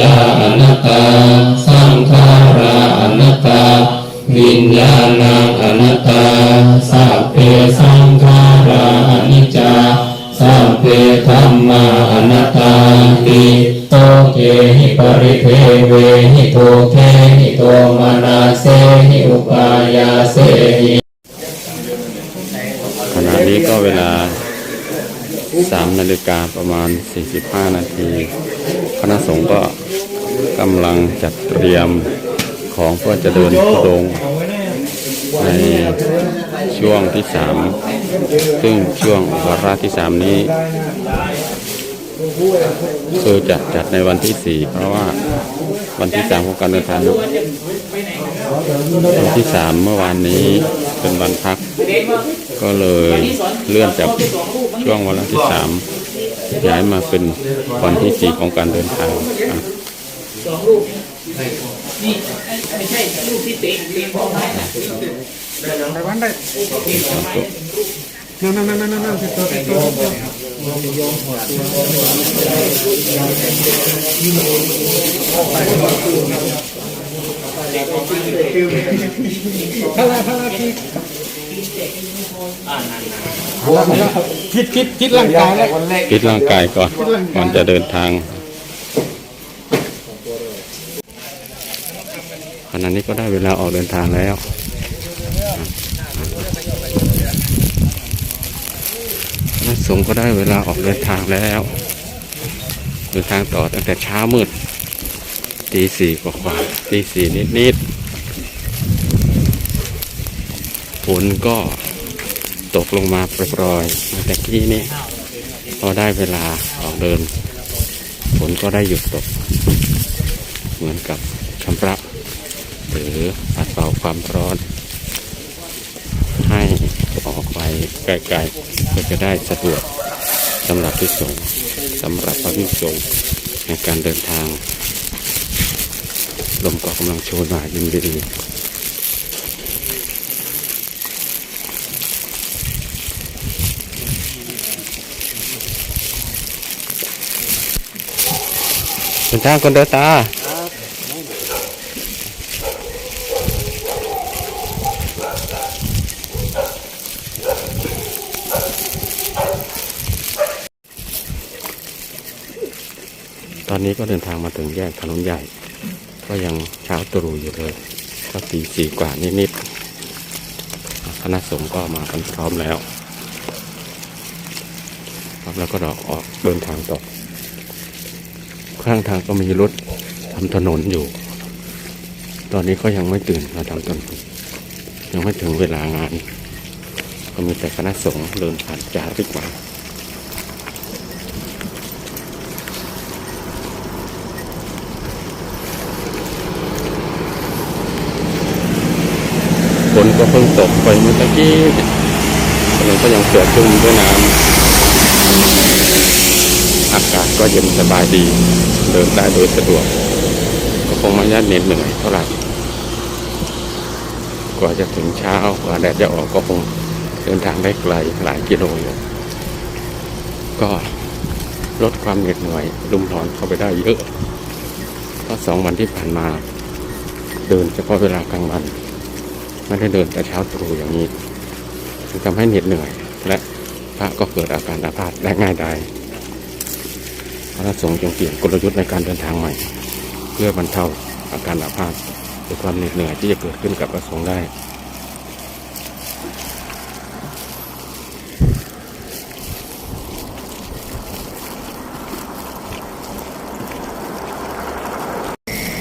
ญาอนัตตา สังขาราอนัตตา วิญญาณังอนัตตา สัพเพสังขาราอนิจจา สัพเพธรรมาอนัตตาติโตเกหิปริเทเวหิโตเทหิโตมานาเสหิอุปายาเสหิ ขณะนี้ก็เวลา 3นาฬิกาประมาณ 45 นาทีคณะสงฆ์ก็กำลังจัดเตรียมของเพื่อจะเดินทุดงในช่วงที่ 3 ซึ่งช่วงวาระที่ 3 นี้คือจัดจัดในวันที่ 4 เพราะว่าวันที่ 3 ของการเดินทางวันที่ 3 เมื่อวานนี้เป็นวันพัก ก็เลยเลื่อนจาก ช่วงวันที่3ย้ายมาเป็นวันที่4ของการเดินทางสองรูปนี่ไม่ใช่รูปที่เตะเตะบอลได้นะไปวันได้นั่นนั่นนั่นนั่นนั่นติดตัวติดตัวพลาพลา คิดคิดคิดคิดร่างกายแล้วคิดร่างกายก่อนก่อนจะเดินทางขณะนี้ก็ได้เวลาออกเดินทางแล้วคณะสงฆ์ก็ได้เวลาออกเดินทางแล้ว เดินทางต่อตั้งแต่เช้ามืดตีสี่กว่าตีสี่นิดๆฝนก็ ตกลงมาปรอยๆมาแต่กี้นี้พอได้เวลาออกเดินฝนก็ได้หยุดตก เหมือนกับชำระ หรือปัดเป่าความร้อน ให้ออกไปไกลๆเพื่อจะได้สะดวกสำหรับที่สงสำหรับพระภิสงในการเดินทาง ลมก็กำลังโชยมายินดี เดินทางคนเดินตาตอนนี้ก็เดินทางมาถึงแยกถนนใหญ่ ก็ยังเช้าตรู่อยู่เลย ก็ตีสี่กว่านิดๆคณะสงฆ์ก็มากันพร้อมแล้วครับแล้วก็ดอกออกเดินทางต่อ ข้างทางก็มีรถทำถนนอยู่ ตอนนี้ก็ยังไม่ตื่นมาทำถนนยังไม่ถึงเวลางาน ก็มีแต่คณะสงฆ์เดินผ่านจาริกมาฝนก็เพิ่งตกไปเมื่อกี้ถนนก็ยังเสือชุ่มด้วยน้ำ ก็เย็นสบายดีเดินได้โดยสะดวก ก็คงไม่ยากเหน็ดเหนื่อยเท่าไหร่กว่าจะถึงเช้ากว่าแดดจะออกก็คงเดินทางได้ไกลหลายกิโลอยู่ก็ลดความเหน็ดเหนื่อยรุมร้อนเข้าไปได้เยอะเพราะสองวันที่ผ่านมา เดินเฉพาะเวลากลางวันไม่ได้เดินแต่เช้าตรู่อย่างนี้จึงทำให้เหน็ดเหนื่อย และพระก็เกิดอาการอาพาธได้ง่ายได้ พระสงฆ์จงเปลี่ยนกลยุทธ์ในการเดินทางใหม่ เพื่อบรรเทาอาการอาพาธหรือความเหน็ดเหนื่อยที่จะเกิดขึ้นกับพระสงฆ์ได้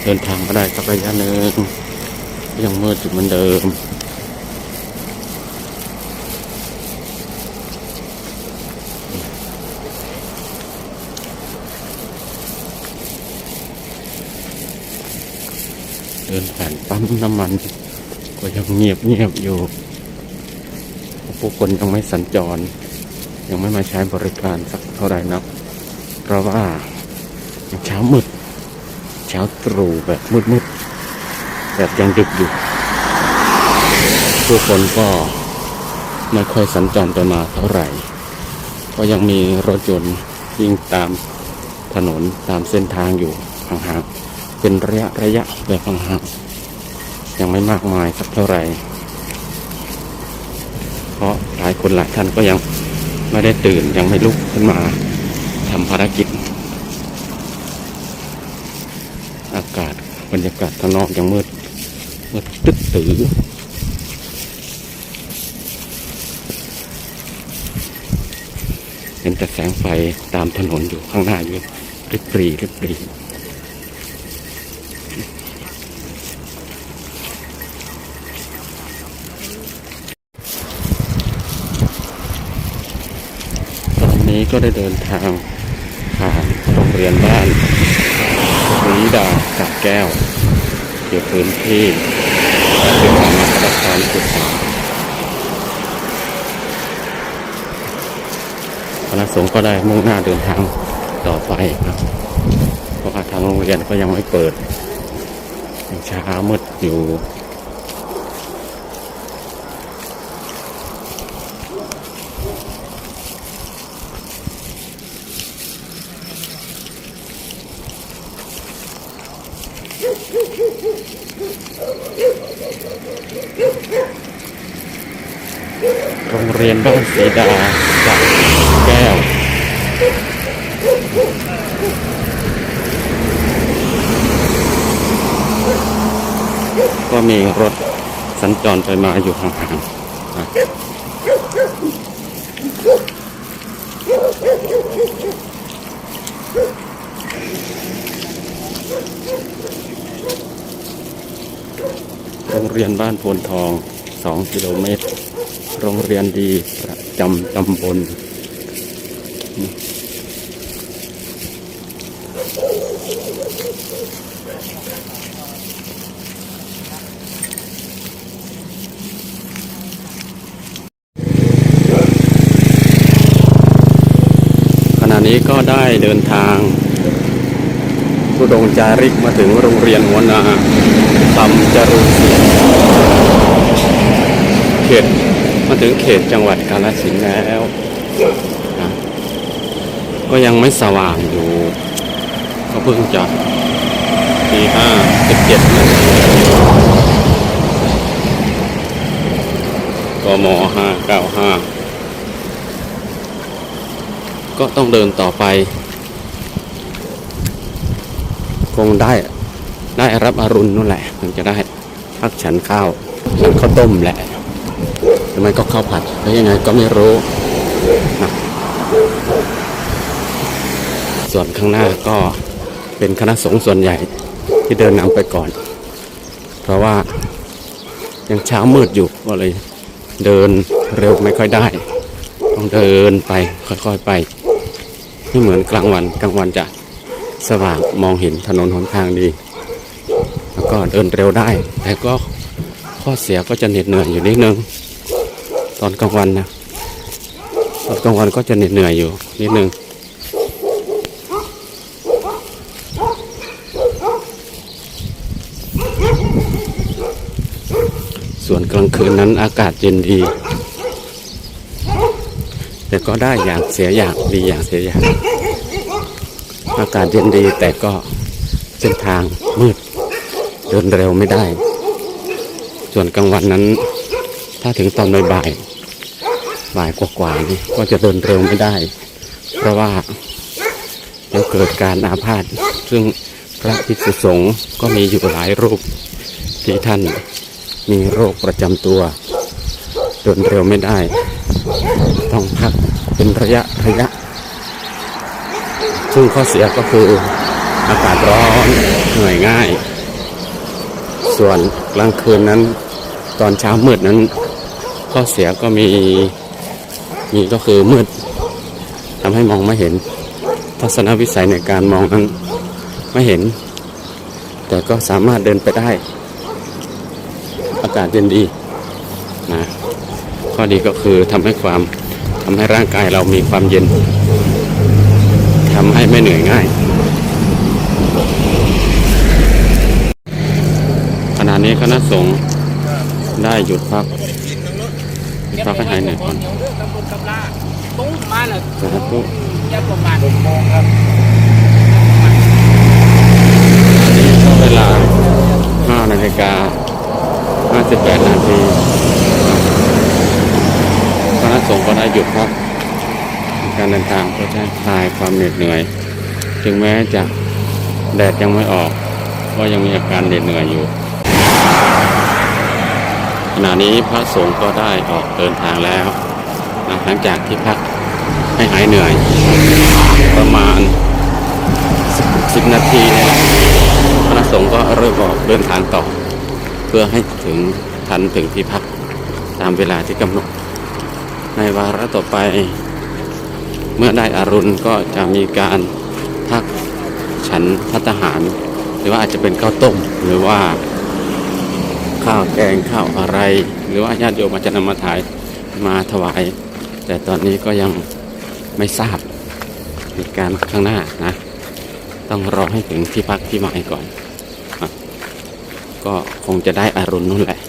เดินทางมาได้สักระยะหนึ่งยังมืดอยู่เหมือนเดิม เดินผ่าน ปั๊มน้ำมัน ก็ยังเงียบเงียบอยู่ผู้คนยังไม่สัญจร ยังไม่มาใช้บริการสักเท่าไหร่นัก เพราะว่าเช้ามืด เช้าตรู่แบบมืดๆแบบยังดึกอยู่ผู้คนก็ไม่ค่อยสัญจรไปมาเท่าไหร่ ก็ยังมีรถยนต์วิ่งตามถนนตามเส้นทางอยู่ห่างๆเป็นระยะระยะแบบห่างๆ ยังไม่มากมายสักเท่าไหร่ เพราะหลายคนหลายท่านก็ยังไม่ได้ตื่นยังไม่ลุกขึ้นมาทำภารกิจ อากาศบรรยากาศข้างนอกยังมืดมืดตึ๊ดตื้อเห็นแต่แสงไฟตามถนนอยู่ข้างหน้าอยู่ริบรีริบปรีตอนนี้ ก็ได้เดินทางผ่านโรงเรียนบ้านรีดากับแก้วเกี่ยวพื้นที่เดินทามาประทานศึกษาคณะสงฆ์ก็ได้มุ่งหน้าเดินทางต่อไปครับเพราะว่าทางโรงเรียนก็ยังไม่เปิดยังเช้ามืดอยู่ โรงเรียนบ้านสีดาจากแก้ว ก็มีรถสัญจรไปมาอยู่ห่างๆนะโรง เรียนบ้านโพนทอง 2 กิโลเมตร โรงเรียนดีประจำตำบลขณะนี้ก็ได้เดินทางทุดงจาริกมาถึงโรงเรียนหัวนา คำจรุศีเขตมาถึงเขตจังหวัดกาฬสินธุ์แล้วนะก็ยังไม่สว่างอยู่ ก็เพิ่งจะตีห้าสิบเจ็ดนาทีกมห้าเก้าห้าก็ต้องเดินต่อไป คงได้ ได้รับอรุณนู่นแหละถึงจะได้พักฉันข้าวฉันข้าวต้มแหละหรือไม่ก็ข้าวผัดแล้วยังไงก็ไม่รู้นะส่วนข้างหน้าก็เป็นคณะสงฆ์ส่วนใหญ่ที่เดินนำไปก่อน เพราะว่ายังเช้ามืดอยู่ก็เลยเดินเร็วไม่ค่อยได้ ต้องเดินไปค่อยๆไปไม่เหมือนกลางวันกลางวันจะสว่างมองเห็นถนนหนทางดี ก็เดินเร็วได้ แต่ก็ข้อเสียก็จะเหน็ดเหนื่อยอยู่นิดนึง ตอนกลางวันนะตอนกลางวันก็จะเหน็ดเหนื่อยอยู่นิดนึงส่วนกลางคืนนั้นอากาศเย็นดี แต่ก็ได้อย่างเสียอย่างดีอย่างเสียอย่าง อากาศเย็นดีแต่ก็เส้นทางมืด ดินเร็วไม่ได้ ส่วนกลางวันนั้น ถ้าถึงตอนบ่ายบ่ายกว่าๆนี่ก็จะเดินเร็วไม่ได้ เพราะว่าเดี๋ยวเกิดการอาพาธซึ่งพระภิกษุสงฆ์ก็มีอยู่หลายรูปที่ท่านมีโรคประจำตัว เดินเร็วไม่ได้ ต้องพักเป็นระยะระยะ ซึ่งข้อเสียก็คืออากาศร้อนเหนื่อยง่าย ส่วนกลางคืนนั้น ตอนเช้ามืดนั้น ข้อเสียก็มีมีก็คือมืดทำให้มองไม่เห็น ทัศนวิสัยในการมองนั้นไม่เห็น แต่ก็สามารถเดินไปได้ อากาศเย็นดีนะข้อดีก็คือทำให้ความทำให้ร่างกายเรามีความเย็นทำให้ไม่เหนื่อยง่าย ขณะ นี้คณะสงฆ์ได้หยุดพักหยุดพักให้หายเหนื่อยก่อนเดี๋ยวเรื่องตำบลกำลาตุ้งมาเลยสาธุจะประมาณมองครับเวลา 5 นาฬิกา 58 นาทีคณะสงฆ์ก็ได้หยุดพักการเดินทางเพื่อจะคลายความเหน็ดเหนื่อย ถึงแม้จะแดดยังไม่ออก ก็ยังมีอาการเหน็ดเหนื่อยอยู่ ขณะนี้พระสงฆ์ก็ได้ออกเดินทางแล้วนะหลังจากที่พักให้หายเหนื่อย ประมาณ 10 นาทีนี่ยพระสงฆ์ก็เริ่มออกเดินทางต่อ เพื่อให้ถึงทันถึงที่พักตามเวลาที่กำหนด ในวาระต่อไป เมื่อได้อารุณก็จะมีการพักฉันพัตหาร หรือว่าอาจจะเป็นข้าวต้มหรือว่า ข้าวแกงข้าวอะไร หรือว่าญาติโยมอาจจะนำมาถ่ายมาถวาย แต่ตอนนี้ก็ยังไม่ทราบเหตุการณ์ข้างหน้านะ ต้องรอให้ถึงที่พักที่หมายก่อนอก็คงจะได้อารุณนู่นแหละ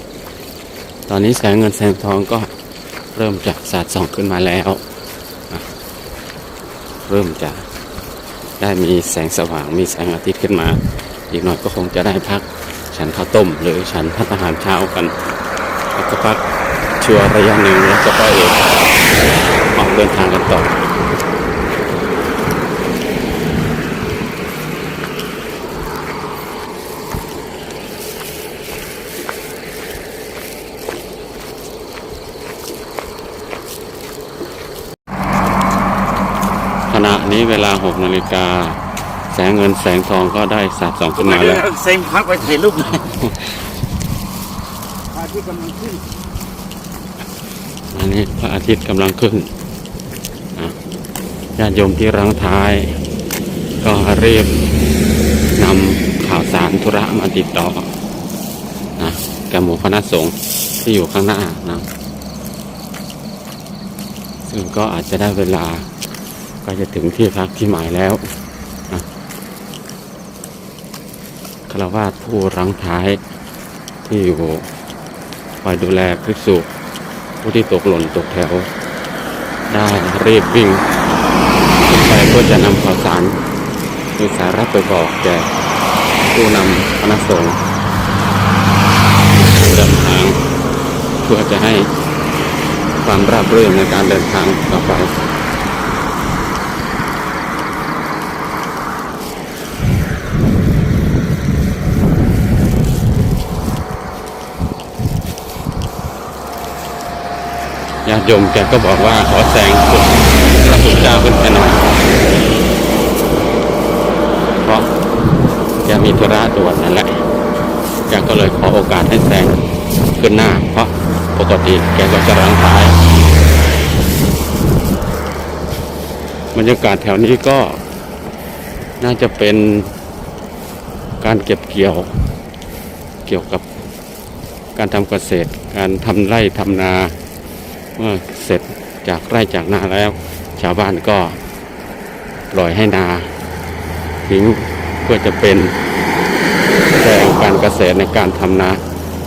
ตอนนี้แสงเงินแสงทองก็เริ่มจะสาดส่องขึ้นมาแล้ว เริ่มจะได้มีแสงสว่างมีแสงอาทิตย์ขึ้นมา อีกหน่อยก็คงจะได้พัก ฉันข้าวต้ม หรือฉันพัฒอาหารเช้ากันแล้วก็พักชัวร์ระยะหนึ่งแล้วก็ไปเอกออกเดินทางกันต่อขณะนี้เวลา 6 นาฬิกา แสงเงินแสงทองก็ได้สาดส่องขึ้นมาแล้วเซ็งพักไปถ่ายรูปหน่อยอาที่กำลังขึ้นอันนี้พระอาทิตย์กำลังขึ้นอะญาติโยมที่รังท้าย ก็รีบนำข่าวสารธุระมาติดต่อนะแก่หมู่คณะสงฆ์ที่อยู่ข้างหน้านะซึ่งก็อาจจะได้เวลาก็จะถึงที่พักที่หมายแล้วนะ คาวาสผู้รังท้ายที่อยู่คอยดูแลภิกษุผู้ที่ตกหล่นตกแถว ได้รีบวิ่งไปเพื่อจะนำข่าวสารมีสาระไปบอกแก่ผู้นำคณะสงฆ์เดินทางเพื่อจะให้ความราบรื่นในการเดินทางต่อไป โยมแกก็บอกว่าขอแซงสุดพระพุทธเจ้าขึ้นไปหน่อยเพราะแกมีธุระด่วนนั่นแหละแกก็เลยขอโอกาสให้แซงขึ้นหน้า เพราะปกติแกก็จะรังท้ายบรรยากาศแถวนี้ก็น่าจะเป็นการเก็บเกี่ยวเกี่ยวกับการทำเกษตร การทำไร่ทำนา เมื่อเสร็จจากไร่จากนาแล้ว ชาวบ้านก็ปล่อยให้นาทิ้งเพื่อจะเป็นแปลงการเกษตรในการทำนา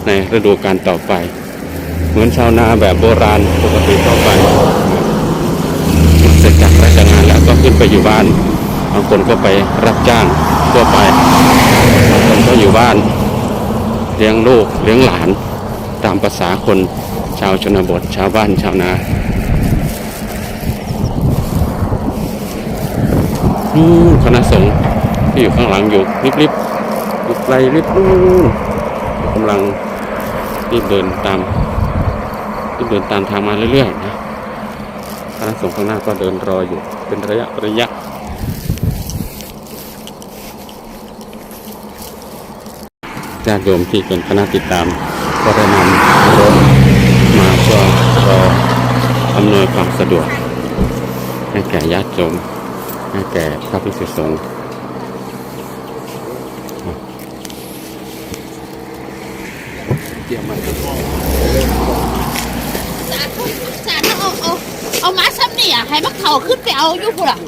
ในฤดูกาลต่อไป เหมือนชาวนาแบบโบราณปกติต่อไปเสร็จจากราชงานแล้วก็ขึ้นไปอยู่บ้านบางคนก็ไปรับจ้างทั่วไปบางคนก็อยู่บ้าน เลี้ยงลูกเลี้ยงหลานตามภาษาคน ชาวชนบท ชาวบ้านชาวนาคณะสงฆ์ที่อยู่ข้างหลังอยู่ริบริบอยู่ไกลริบนู่นกำลังรีบเดินตามรีบเดินตามทางมาเรื่อยๆนะคณะสงฆ์ข้างหน้าก็เดินรออยู่เป็นระยะระยะญาติโยมที่เป็นคณะติดตามก็ได้นำรถ มาเพื่อรออำนวยความสะดวก ให้แก่ญาติโยมให้แก่พระภิกษุสงฆ์สาธุสาธุเอาเอาเอามาซ้ำนี่อะให้มักเข่าขึ้นไปเอาอยู่พุ่นอะ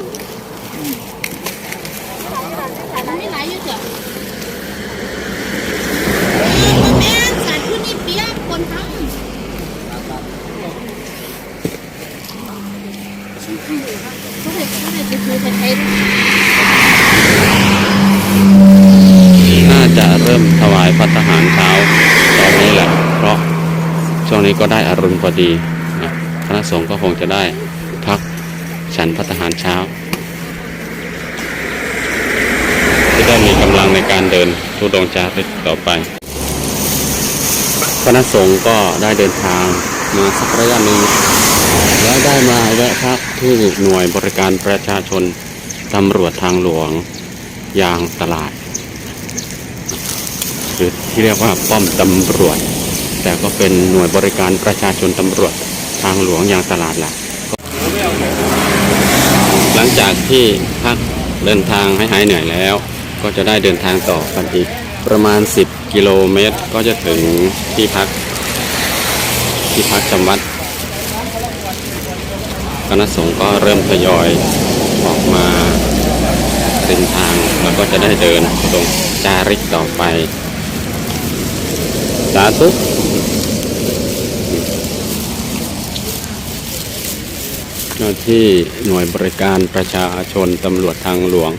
ไม่ไหลอยู่เถอะเออแม่นสาธุนี่เปียกคนทำเขาเด็กเขาเด็กไปซื้อไปใช้ น่าจะ พัฒหารเช้าตอนนี้แหละ เพราะช่วงนี้ก็ได้อรุณพอดีนะคณะสงฆ์ก็คงจะได้พักฉันพัฒหารเช้าจะได้มีกำลังในการเดินทุดงจาริกต่อไปคณะสงฆ์ก็ได้เดินทางมาสักระยะหนึ่งแล้วได้มาแวะพักที่หน่วยบริการประชาชนตำรวจทางหลวงยางตลาด ที่เรียกว่าป้อมตำรวจ แต่ก็เป็นหน่วยบริการประชาชนตำรวจทางหลวงยางตลาดแหละหลังจากที่พักเดินทางให้หายเหนื่อยแล้ว ก็จะได้เดินทางต่อกันอีกประมาณ 10 กิโลเมตร ก็จะถึงที่พัก ที่พักจำวัดคณะสงฆ์ก็เริ่มทยอยออกมาเดินทางแล้วก็จะได้เดินตรงจาริกต่อไป สาธุเจ้าที่หน่วยบริการประชาชนตำรวจทางหลวง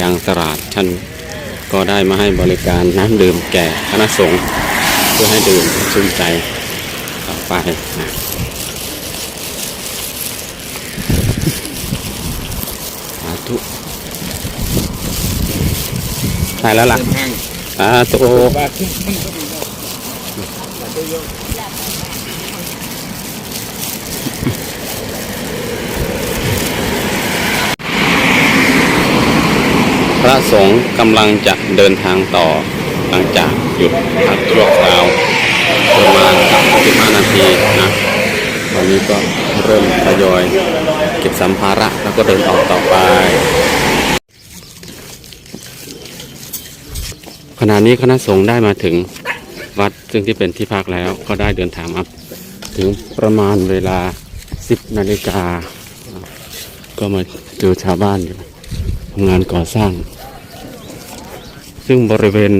ยางตลาดท่านก็ได้มาให้บริการน้ำดื่มแก่คณะสงฆ์เพื่อให้ดื่มชื่นใจต่อไปนะสาธุตายแล้วล่ะสาธุ พระสงฆ์กำลังจะเดินทางต่อหลังจากหยุดพักชั่วคราวประมาณ35นาทีนะตอนนี้ก็เริ่มทยอยเก็บสัมภาระแล้วก็เดินออกต่อไป ขณะนี้คณะสงฆ์ได้มาถึง วัดซึ่งที่เป็นที่พักแล้วก็ได้เดินทางมาถึงประมาณเวลา 10นาฬิกา ก็มาเจอชาวบ้านอยู่ทำงานก่อสร้าง ซึ่งบริเวณ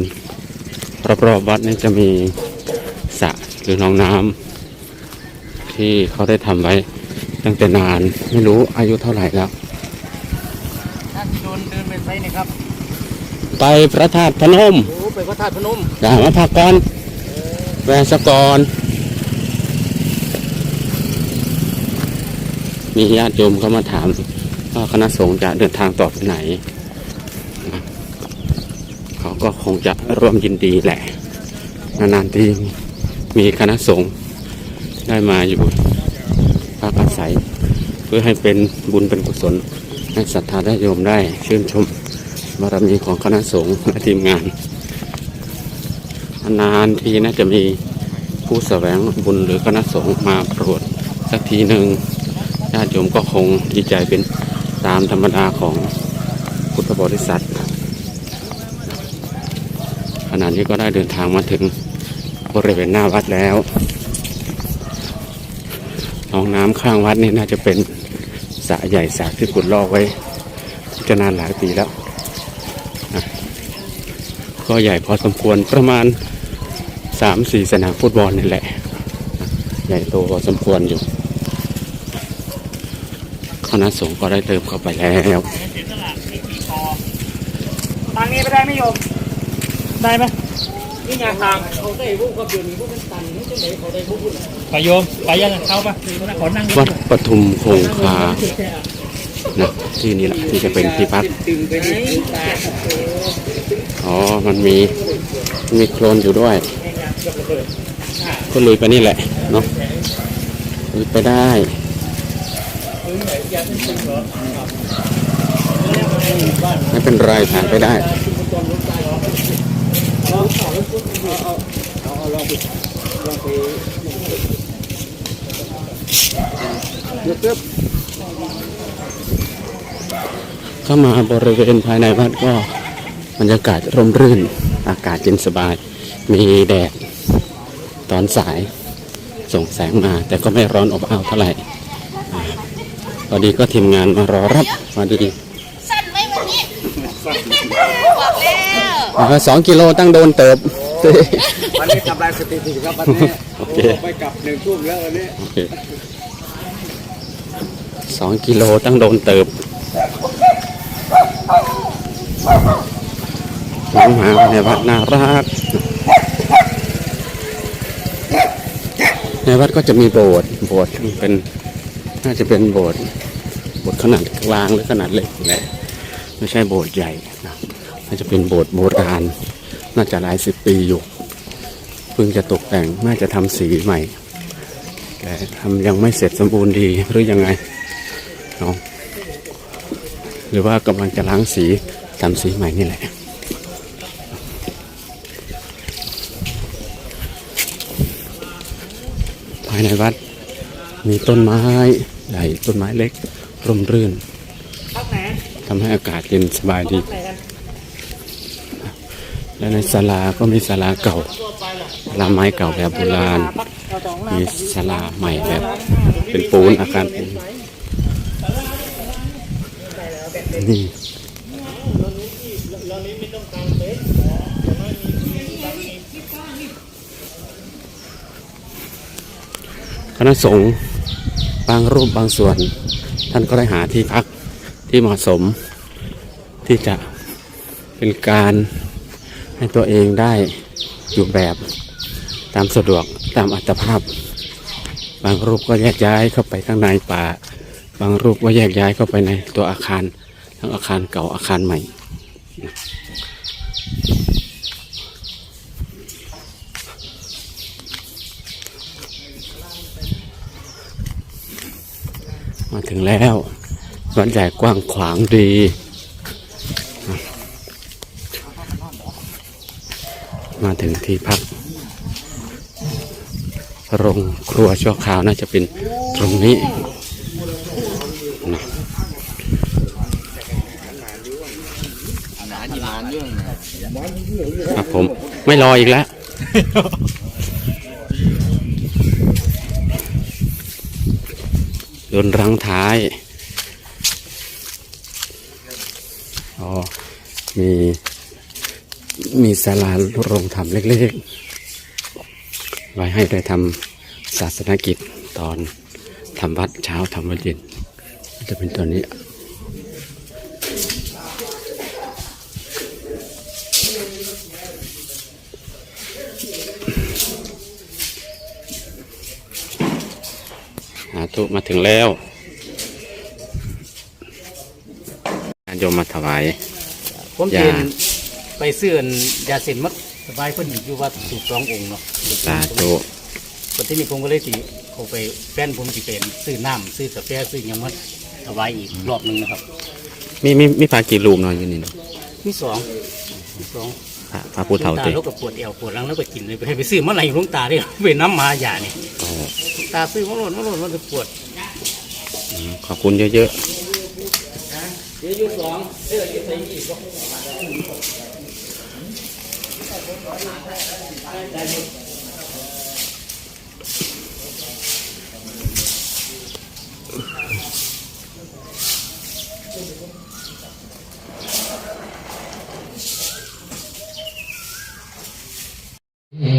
รอบๆวัดนี้จะมีสระหรือหนองน้ำที่เขาได้ทำไว้ตั้งแต่นานไม่รู้อายุเท่าไหร่แล้วท่านที่โดนเดินไปไซนี่ครับ ไปพระธาตุพนม โอ้ ไปพระธาตุพนมอย่ามาพักก่อน แวะสกก่อน มีญาติโยมเข้ามาถามว่าคณะสงฆ์จะเดินทางต่อไปไหน เขาก็คงจะร่วมยินดีแหละ นานๆที่มีคณะสงฆ์ได้มาอยู่พักอาศัย เพื่อให้เป็นบุญเป็นกุศลให้ศรัทธาญาติโยมได้ชื่นชมบารมีของคณะสงฆ์และทีมงาน นานทีน่าจะมีผู้แสวงบุญหรือคณะสงฆ์มาโปรดสักทีหนึ่งญาติโยมก็คงดีใจเป็นตามธรรมดาของพุทธบริษัทขณะนี้ก็ได้เดินทางมาถึงบริเวณหน้าวัดแล้วหนองน้ำข้างวัดนี่น่าจะเป็นสระใหญ่สระที่ขุดลอกไว้จะนานหลายปีแล้ว ก็ใหญ่พอสมควรประมาณ สามสี่สนามฟุตบอลนี่แหละ ใหญ่โตพอสมควรอยู่คณะสงฆ์ก็ได้เติมเข้าไปแล้วทางนี้ไปได้ไหมโยม ได้ไหมนี่ไงทางเขาได้พวกก็เดือนนี้พวกมันตันนี่จะไหนเขาได้พวกคุณไปโยมไปยังเข้าปะขอนั่งวัดปทุมคงคานะที่นี่แหละที่จะเป็นที่พักตึงไปไหนตาอ๋อ มันมีมีโคลนอยู่ด้วย ก็ลุยไปนี่แหละเนาะลุยไปได้ไม่เป็นไรผ่านไปได้เข้ามาบริเวณภายในวัดก็บรรยากาศร่มรื่น อากาศเย็นสบาย มีแดด ตอนสายส่งแสงมา แต่ก็ไม่ร้อนอบอ้าวเท่าไหร่อ่าพอดีก็ทีมงานมารอรับพอดีสั้นไหมวันนี้บอกแล้วอ่าสองกิโลตั้งโดนเติบวันนี้ทำลายสถิติครับวันนี้โอเคไปกลับหนึ่งทุ่มแล้ววันนี้โอเคสองกิโลตั้งโดนเติบน้องหมาภายในวัดน่ารัก ในวัดก็จะมีโบสถ์โบสถ์เป็นน่าจะเป็นโบสถ์โบสถ์ขนาดกลางหรือขนาดเล็กแหละไม่ใช่โบสถ์ใหญ่นะน่าจะเป็นโบสถ์โบราณน่าจะหลายสิบปีอยู่เพิ่งจะตกแต่งน่าจะทำสีใหม่ แต่ทำยังไม่เสร็จสมบูรณ์ดีหรือยังไงเนาะหรือว่ากำลังจะล้างสีทำสีใหม่นี่แหละายในวัด มีต้นไม้ใหญ่ต้นไม้เล็ก ร่มรื่นพักไหนทำให้อากาศเย็นสบายดีไหนกันและในศาลาก็มีศาลาเก่าศาลาไม้เก่าแบบโบราณพักเราสองหน้ามีศาลาใหม่แบบ เป็นปูนอาคารปูนนี่ คณะสงฆ์บางรูปบางส่วน ท่านก็ได้หาที่พักที่เหมาะสม ที่จะเป็นการให้ตัวเองได้อยู่แบบตามสะดวกตามอัตภาพ บางรูปก็แยกย้ายเข้าไปข้างในป่า บางรูปก็แยกย้ายเข้าไปในตัวอาคาร ทั้งอาคารเก่าอาคารใหม่ มาถึงแล้ววัดใหญ่กว้างขวางดี มาถึงที่พัก โรงครัวชั่วคราวน่าจะเป็นตรงนี้นะครับผมไม่รออีกแล้ว โด นรังท้ายอ๋อมีมีศาลาโรงธรรมเล็กๆ ไว้ให้ได้ทำศาสนกิจตอนทำวัดเช้าทำวัดเย็นจะเป็นตัวนี้ ตุมาถึงแล้วญาติโยมมาถวาย ผมอย่าเรียนไปซื้ออันยาเส้นมัดสบายเพิ่นอยู่วัดสุสององค์เนาะสาธุคนที่นี่ผมก็เลยสิเขาไปแฟนผมสิเป็นซื้อน้ำซื้อกาแฟซื้อหยังมัดถวายอีกรอบหนึงนะครับ มีมีมีพากี่รูปเนาะอยู่นี่เนาะที่สองที่สอง พระพระผู้เฒ่าเต็ตาแล้วก็ปวดเอวปวดหลังแล้วก็กินเลยไปให้ไปซื้อมะไรลุงตาได้เป็นน้ำมาหยานี่อ๋อตาซื้อมะโรดมะโรดมันจะปวดขอบคุณเยอะๆเยอะอยู่สองเสื้อยี่สิบอีก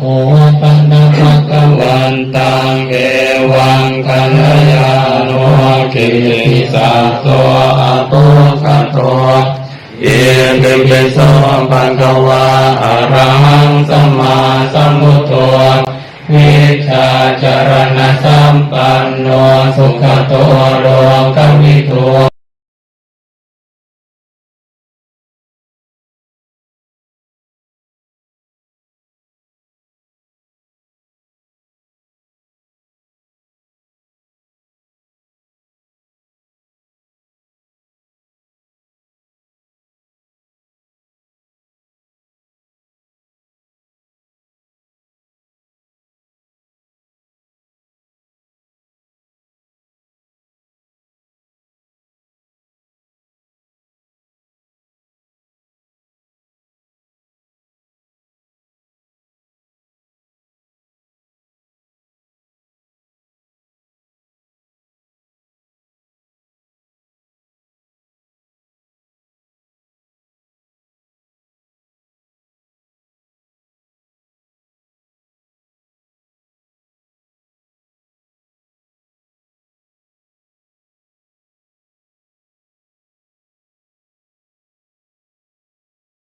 โคปนนะภะคะวันตังเอวังคันยาโนกิริสัตโตอะโตคะโตเอตึมเป็นสองปังกวาอะระหังสัมมาสัมพุทโธวิชาจารณะสัมปันโนสุขโตโลกวิทู